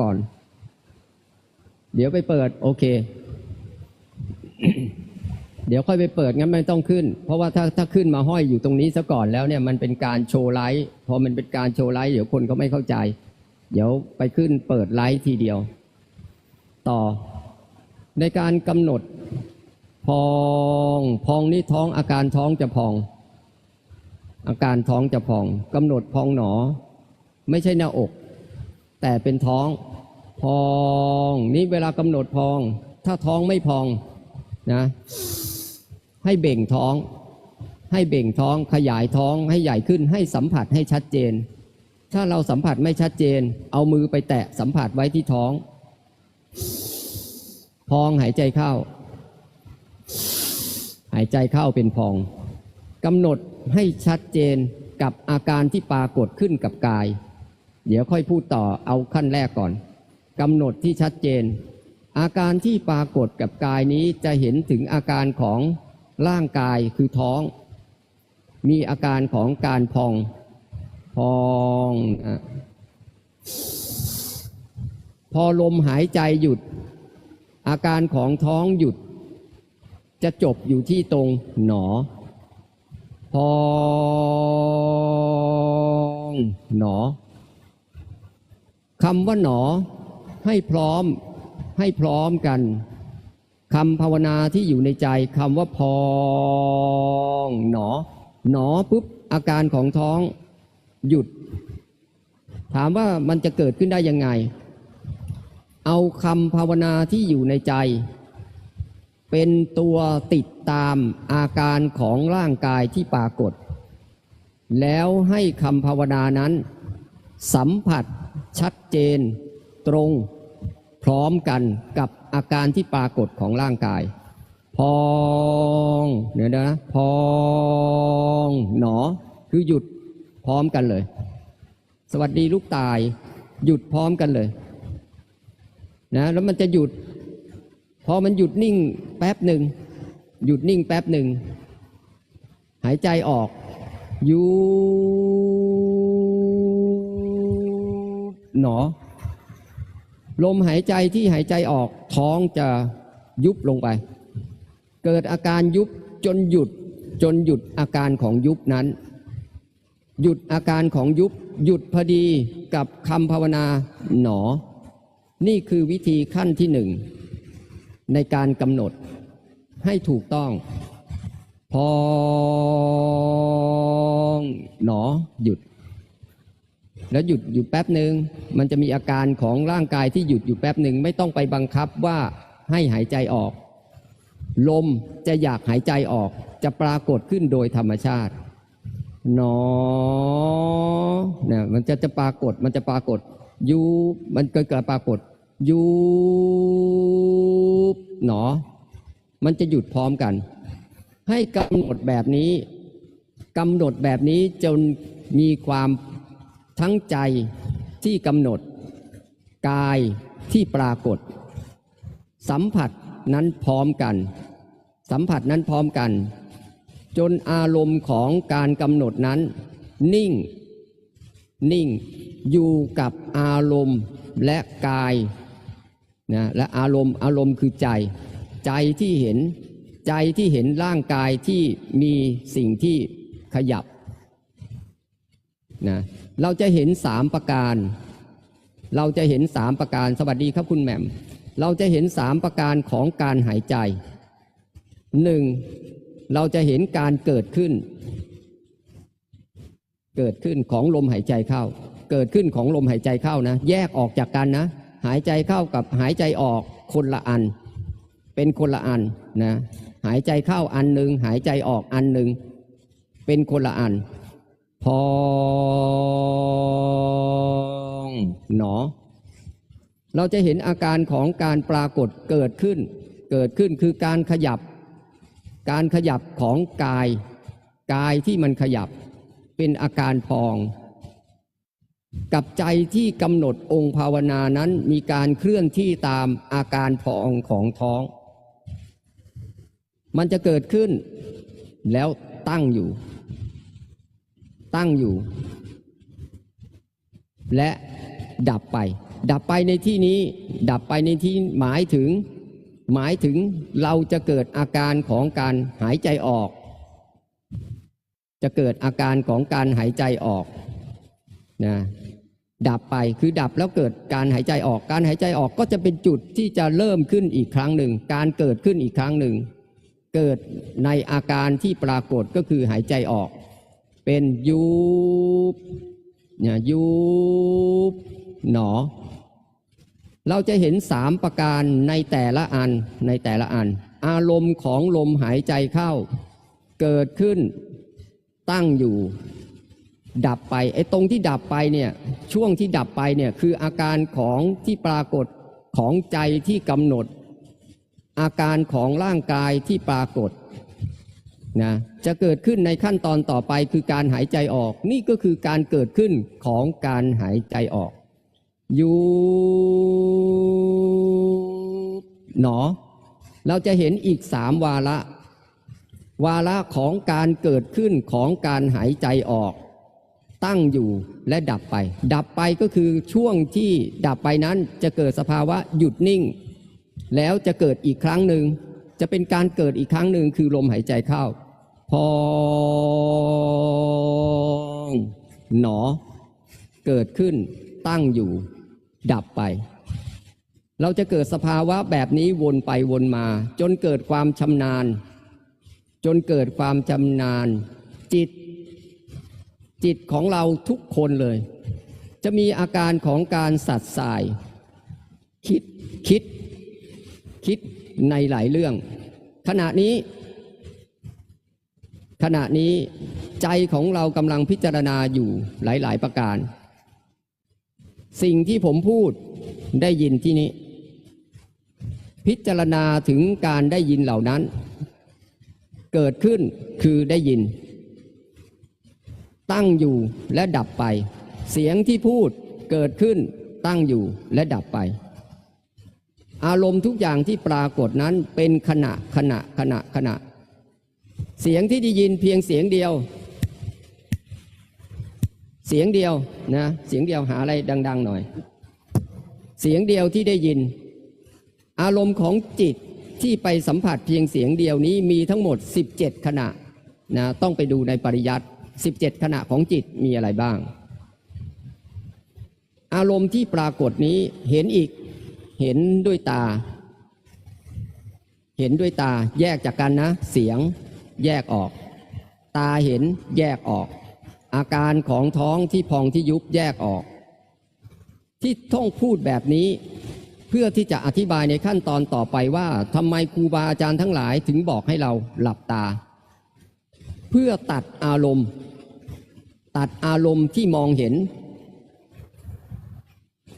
ก่อน เดี๋ยวไปเปิด โอเค เดี๋ยวค่อยไปเปิดงั้นไม่ต้องขึ้น เพราะว่าถ้าถ้าขึ้นมาห้อยอยู่ตรงนี้ซะก่อนแล้วเนี่ยมันเป็นการโชว์ไลท์พอมันเป็นการโชว์ไลท์เดี๋ยวคนเขาไม่เข้าใจ เดี๋ยวไปขึ้นเปิดไลท์ทีเดียว ต่อ ในการกำหนดพองพองนี่ท้องอาการท้องจะพอง อาการท้องจะพองกำหนดพองหนอ ไม่ใช่หน้าอก แต่เป็นท้องพองนี่เวลากำหนดพอง ถ้าท้องไม่พองนะให้เบ่งท้อง ให้เบ่งท้องขยายท้องให้ใหญ่ขึ้นให้สัมผัสให้ชัดเจน ถ้าเราสัมผัสไม่ชัดเจน เอามือไปแตะสัมผัสไว้ที่ท้อง พองหายใจเข้า หายใจเข้าเป็นพองกำหนดให้ชัดเจนกับอาการที่ปรากฏขึ้นกับกาย เดี๋ยวค่อยพูดต่อเอาขั้นแรกก่อนกำหนดที่ชัดเจน อาการที่ปรากฏกับกายนี้จะเห็นถึงอาการของร่างกายคือท้อง มีอาการของการพอง พองอพอลมหายใจหยุด อาการของท้องหยุด จะจบอยู่ที่ตรงหนอ พอง หนอ คำว่าหนอให้พร้อมให้พร้อมกันคำภาวนาที่อยู่ในใจคำว่าพองหนอ หนอปุ๊บอาการของท้องหยุด ถามว่ามันจะเกิดขึ้นได้ยังไง เอาคำภาวนาที่อยู่ในใจ เป็นตัวติดตามอาการของร่างกายที่ปรากฏ แล้วให้คำภาวนานั้น สัมผัส ชัดเจน ตรงพร้อมกันกับอาการที่ปรากฏของร่างกาย พองเดี๋ยวนะพองหนอคือหยุดพร้อมกันเลย สวัสดีลูกตาย หยุดพร้อมกันเลยนะแล้วมันจะหยุด พอมันหยุดนิ่งแป๊บหนึ่งหยุดนิ่งแป๊บหนึ่ง หายใจออกยุ หนอ ลมหายใจที่หายใจออกท้องจะยุบลงไป เกิดอาการยุบจนหยุดจนหยุดอาการของยุบนั้น หยุดอาการของยุบหยุดพอดีกับคำภาวนาหนอ นี่คือวิธีขั้นที่หนึ่ง ในการกำหนดให้ถูกต้อง พอง หนอหยุด แล้วหยุดอยู่แป๊บหนึ่งมันจะมีอาการของร่างกายที่หยุดอยู่แป๊บหนึ่งไม่ต้องไปบังคับว่าให้หายใจออก ลมจะอยากหายใจออก จะปรากฏขึ้นโดยธรรมชาติหนอเนี่ยมันจะจะปรากฏมันจะปรากฏยูมันเกิดเกิดปรากฏยูหนอ มันจะหยุดพร้อมกัน ให้กำหนดแบบนี้กำหนดแบบนี้จนมีความ ทั้งใจที่กำหนด กายที่ปรากฏ สัมผัสนั้นพร้อมกัน สัมผัสนั้นพร้อมกัน จนอารมณ์ของการกำหนดนั้น นิ่ง นิ่งอยู่กับอารมณ์และกายนะและอารมณ์อารมณ์คือใจ ใจที่เห็นใจที่เห็นร่างกายที่มีสิ่งที่ขยับ นะเราจะเห็นสามประการ เราจะเห็นสามประการสวัสดีครับคุณแหม่ม เราจะเห็นสามประการของการหายใจหนึ่งเราจะเห็นการเกิดขึ้น เกิดขึ้นของลมหายใจเข้า เกิดขึ้นของลมหายใจเข้านะ แยกออกจากกันนะ หายใจเข้ากับหายใจออกคนละอัน เป็นคนละอันนะ หายใจเข้าอันหนึ่งหายใจออกอันหนึ่งเป็นคนละอัน พองหนอ เราจะเห็นอาการของการปรากฏเกิดขึ้น เกิดขึ้นคือการขยับ การขยับของกาย กายที่มันขยับเป็นอาการพอง กับใจที่กำหนดองค์ภาวนานั้นมีการเคลื่อนที่ตามอาการพองของท้อง มันจะเกิดขึ้นแล้วตั้งอยู่ ตั้งอยู่ และดับไป ดับไปในที่นี้ ดับไปในที่หมายถึง หมายถึงเราจะเกิดอาการของการหายใจออก จะเกิดอาการของการหายใจออกนะดับไปคือดับแล้วเกิดการหายใจออก การหายใจออกก็จะเป็นจุดที่จะเริ่มขึ้นอีกครั้งหนึ่ง การเกิดขึ้นอีกครั้งหนึ่ง เกิดในอาการที่ปรากฏก็คือหายใจออก เป็นยุบเนี่ยยุบหนอ เราจะเห็นสามประการในแต่ละอันในแต่ละอัน อารมณ์ของลมหายใจเข้า เกิดขึ้นตั้งอยู่ ดับไปไอ้ตรงที่ดับไปเนี่ยช่วงที่ดับไปเนี่ยคืออาการของที่ปรากฏของใจที่กำหนด อาการของร่างกายที่ปรากฏ นะจะเกิดขึ้นในขั้นตอนต่อไปคือการหายใจออก นี่ก็คือการเกิดขึ้นของการหายใจออก อยูบหนอ เราจะเห็นอีกสามวาระ วาระของการเกิดขึ้นของการหายใจออก ตั้งอยู่และดับไป ดับไปก็คือช่วงที่ดับไปนั้นจะเกิดสภาวะหยุดนิ่ง แล้วจะเกิดอีกครั้งหนึ่งจะเป็นการเกิดอีกครั้งหนึ่งคือลมหายใจเข้า พองหนอ เกิดขึ้นตั้งอยู่ ดับไป เราจะเกิดสภาวะแบบนี้วนไปวนมา จนเกิดความชำนาญ จนเกิดความชำนาญ จิต จิตของเราทุกคนเลย จะมีอาการของการสัดสาย คิดคิด คิดในหลายเรื่อง ขณะนี้ ขณะนี้ใจของเรากำลังพิจารณาอยู่หลาย ๆ ประการ สิ่งที่ผมพูดได้ยินที่นี้ พิจารณาถึงการได้ยินเหล่านั้น เกิดขึ้นคือได้ยิน ตั้งอยู่และดับไป เสียงที่พูดเกิดขึ้นตั้งอยู่และดับไป อารมณ์ทุกอย่างที่ปรากฏนั้นเป็นขณะขณะขณะขณะ เสียงที่ได้ยินเพียงเสียงเดียว เสียงเดียวนะ เสียงเดียวหาอะไรดัง ๆ หน่อย เสียงเดียวที่ได้ยิน อารมณ์ของจิตที่ไปสัมผัสเพียงเสียงเดียวนี้มีทั้งหมด 17 ขณะนะต้องไปดูในปริยัติ 17 ขณะของจิตมีอะไรบ้าง อารมณ์ที่ปรากฏนี้เห็นอีกเห็นด้วยตา เห็นด้วยตาแยกจากกันนะ เสียง แยกออก ตาเห็นแยกออก อาการของท้องที่พองที่ยุบแยกออก ที่ท่องพูดแบบนี้เพื่อที่จะอธิบายในขั้นตอนต่อไปว่าทำไมครูบาอาจารย์ทั้งหลายถึงบอกให้เราหลับตา เพื่อตัดอารมณ์ ตัดอารมณ์ที่มองเห็น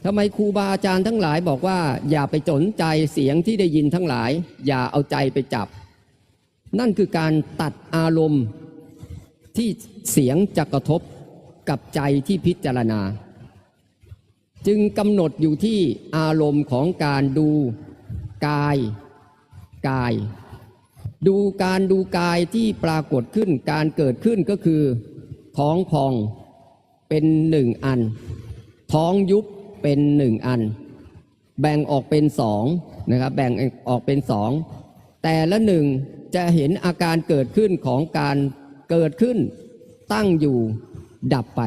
ทำไมครูบาอาจารย์ทั้งหลายบอกว่า อย่าไปสนใจเสียงที่ได้ยินทั้งหลาย อย่าเอาใจไปจับ นั่นคือการตัดอารมณ์ที่เสียงจะกระทบกับใจที่พิจารณา จึงกำหนดอยู่ที่อารมณ์ของการดูกายกาย ดูการดูกายที่ปรากฏขึ้นการเกิดขึ้นก็คือ ท้องพองเป็นหนึ่งอัน ท้องยุบเป็นหนึ่งอัน แบ่งออกเป็นสองนะครับแบ่งออกเป็นสองแต่ละหนึ่ง จะเห็นอาการเกิดขึ้นของการเกิดขึ้น ตั้งอยู่ดับไป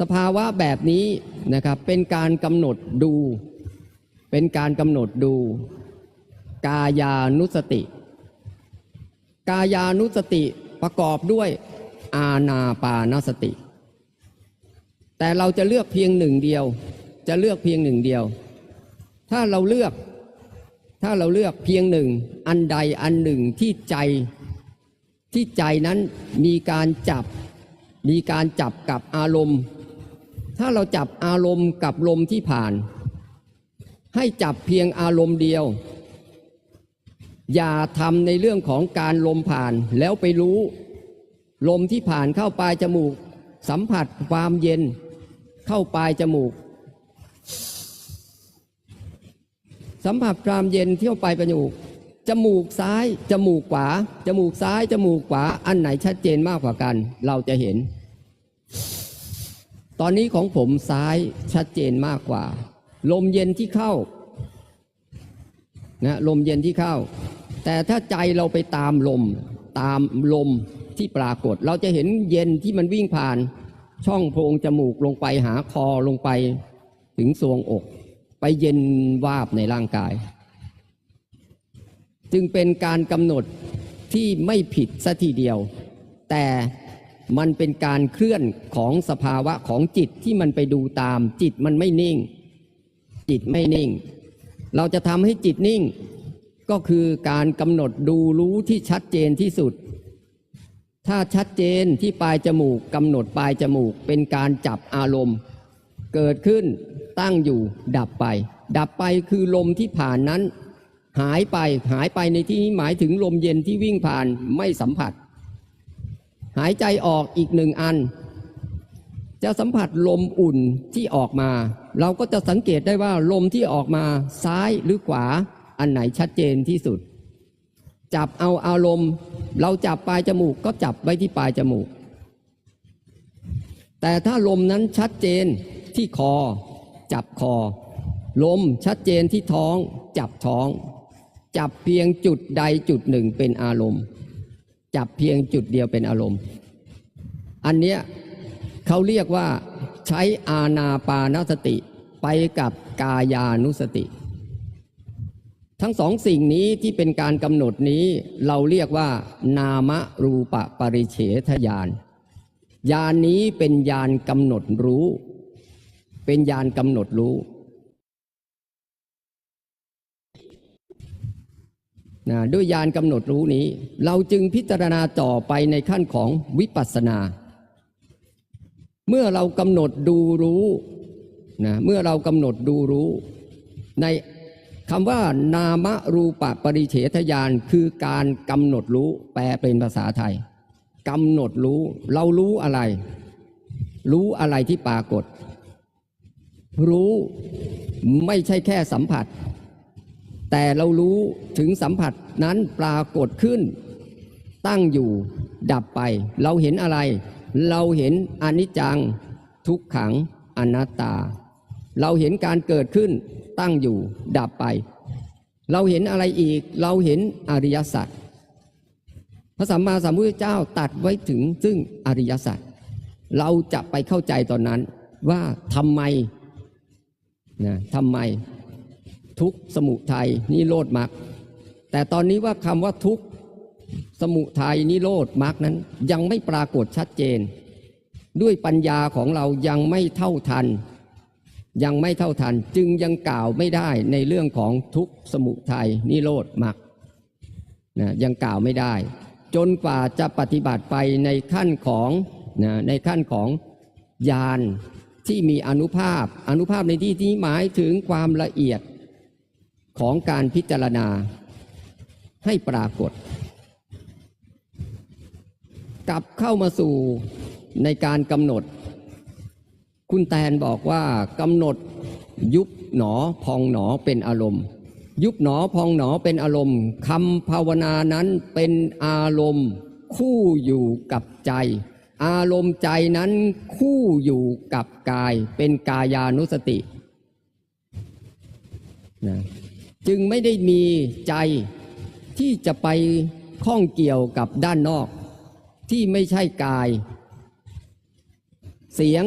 สภาวะแบบนี้นะครับเป็นการกำหนดดู เป็นการกำหนดดู กายานุสติ กายานุสติประกอบด้วยอาณาปานสติ แต่เราจะเลือกเพียงหนึ่งเดียว จะเลือกเพียงหนึ่งเดียว ถ้าเราเลือก ถ้าเราเลือกเพียงหนึ่งอันใดอันหนึ่งที่ใจที่ใจนั้นมีการจับ มีการจับกับอารมณ์ ถ้าเราจับอารมณ์กับลมที่ผ่าน ให้จับเพียงอารมณ์เดียว อย่าทำในเรื่องของการลมผ่านแล้วไปรู้ ลมที่ผ่านเข้าปลายจมูก สัมผัสความเย็น เข้าปลายจมูก สัมผัสความเย็นเที่ยวปลายจมูกจมูกซ้าย จมูกขวา จมูกซ้าย จมูกขวา อันไหนชัดเจนมากกว่ากัน เราจะเห็น ตอนนี้ของผมซ้ายชัดเจนมากกว่า ลมเย็นที่เข้านะลมเย็นที่เข้า แต่ถ้าใจเราไปตามลม ตามลมที่ปรากฏ เราจะเห็นเย็นที่มันวิ่งผ่าน ช่องโพรงจมูกลงไปหาคอลงไป ถึงทรวงอก ไปเย็นวาบในร่างกาย จึงเป็นการกำหนดที่ไม่ผิดซะทีเดียว แต่มันเป็นการเคลื่อนของสภาวะของจิตที่มันไปดูตาม จิตมันไม่นิ่ง จิตไม่นิ่ง เราจะทำให้จิตนิ่ง ก็คือการกำหนดดูรู้ที่ชัดเจนที่สุด ถ้าชัดเจนที่ปลายจมูกกำหนดปลายจมูกเป็นการจับอารมณ์ เกิดขึ้นตั้งอยู่ดับไป ดับไปคือลมที่ผ่านนั้น หายไปหายไปในที่นี้หมายถึงลมเย็นที่วิ่งผ่านไม่สัมผัส หายใจออกอีกหนึ่งอัน จะสัมผัสลมอุ่นที่ออกมา เราก็จะสังเกตได้ว่าลมที่ออกมาซ้ายหรือขวา อันไหนชัดเจนที่สุด จับเอาอารมณ์ เราจับปลายจมูกก็จับไว้ที่ปลายจมูก แต่ถ้าลมนั้นชัดเจน ที่คอ จับคอ ลมชัดเจนที่ท้อง จับท้อง จับเพียงจุดใดจุดหนึ่งเป็นอารมณ์ จับเพียงจุดเดียวเป็นอารมณ์ อันเนี้ยเขาเรียกว่าใช้อาณาปานสติไปกับกายานุสติ ทั้งสองสิ่งนี้ที่เป็นการกำหนดนี้เราเรียกว่า นามรูปปริเฉทญาณญาณนี้เป็นญาณกำหนดรู้ เป็นญาณกำหนดรู้นะด้วยญาณกำหนดรู้นี้ เราจึงพิจารณาต่อไปในขั้นของวิปัสสนา เมื่อเรากำหนดดูรู้นะเมื่อเรากำหนดดูรู้ ในคำว่านามรูปปริเฉทญาณคือการกำหนดรู้ แปลเป็นภาษาไทยกำหนดรู้ เรารู้อะไร รู้อะไรที่ปรากฏ รู้ไม่ใช่แค่สัมผัส แต่เรารู้ถึงสัมผัสนั้นปรากฏขึ้น ตั้งอยู่ดับไป เราเห็นอะไร เราเห็นอนิจจัง ทุกขังอนัตตา เราเห็นการเกิดขึ้น ตั้งอยู่ดับไป เราเห็นอะไรอีก เราเห็นอริยสัจพระสัมมาสัมพุทธเจ้าตัดไว้ถึงซึ่งอริยสัจเราจะไปเข้าใจตอนนั้นว่าทำไม นะทำไมทุกสมุทัยนิโรธมรรคแต่ตอนนี้ว่าคำว่าทุกสมุทัยนิโรธมรรคนั้น ยังไม่ปรากฏชัดเจน ด้วยปัญญาของเรายังไม่เท่าทัน ยังไม่เท่าทันจึงยังกล่าวไม่ได้ในเรื่องของทุกสมุทัยนิโรธมรรคนะยังกล่าวไม่ได้ จนกว่าจะปฏิบัติไปในขั้นของนะในขั้นของญาณ ที่มีอนุภาพ อนุภาพในที่นี้หมายถึงความละเอียดของการพิจารณาให้ปรากฏ กลับเข้ามาสู่ในการกำหนด คุณแตนบอกว่ากำหนดยุบหนอพองหนอเป็นอารมณ์ ยุบหนอพองหนอเป็นอารมณ์คำภาวนานั้นเป็นอารมณ์คู่อยู่กับใจ อารมณ์ใจนั้นคู่อยู่กับกายเป็นกายานุสตินะจึงไม่ได้มีใจที่จะไปข้องเกี่ยวกับด้านนอก ที่ไม่ใช่กาย เสียง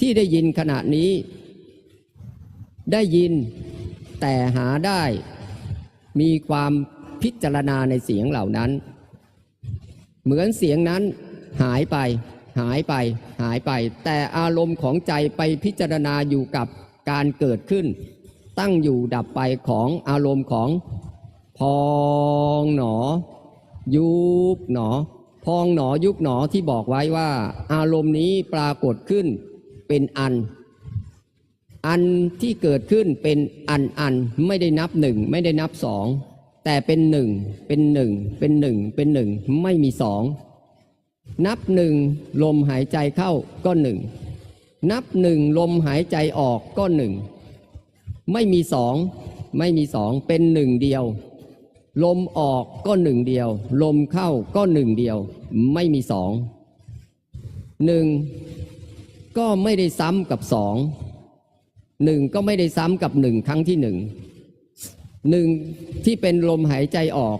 ที่ได้ยินขณะนี้ ได้ยินแต่หาได้มีความพิจารณาในเสียงเหล่านั้น เหมือนเสียงนั้น หายไป หายไป หายไป แต่อารมณ์ของใจไปพิจารณาอยู่กับการเกิดขึ้น ตั้งอยู่ดับไปของอารมณ์ของพองหนอ ยุบหนอ พองหนอยุบหนอที่บอกไว้ว่า อารมณ์นี้ปรากฏขึ้นเป็นอัน อันที่เกิดขึ้นเป็นอันอันไม่ได้นับหนึ่งไม่ได้นับสองแต่เป็นหนึ่งเป็นหนึ่งเป็นหนึ่งเป็นหนึ่งไม่มีสอง นับหนึ่งลมหายใจเข้าก็หนึ่ง นับหนึ่งลมหายใจออกก็หนึ่ง ไม่มีสองไม่มีสองเป็นหนึ่งเดียว ลมออกก็หนึ่งเดียว ลมเข้าก็หนึ่งเดียว ไม่มีสองหนึ่งก็ไม่ได้ซ้ำกับสองหนึ่งก็ไม่ได้ซ้ำกับหนึ่งครั้งที่หนึ่งหนึ่งที่เป็นลมหายใจออก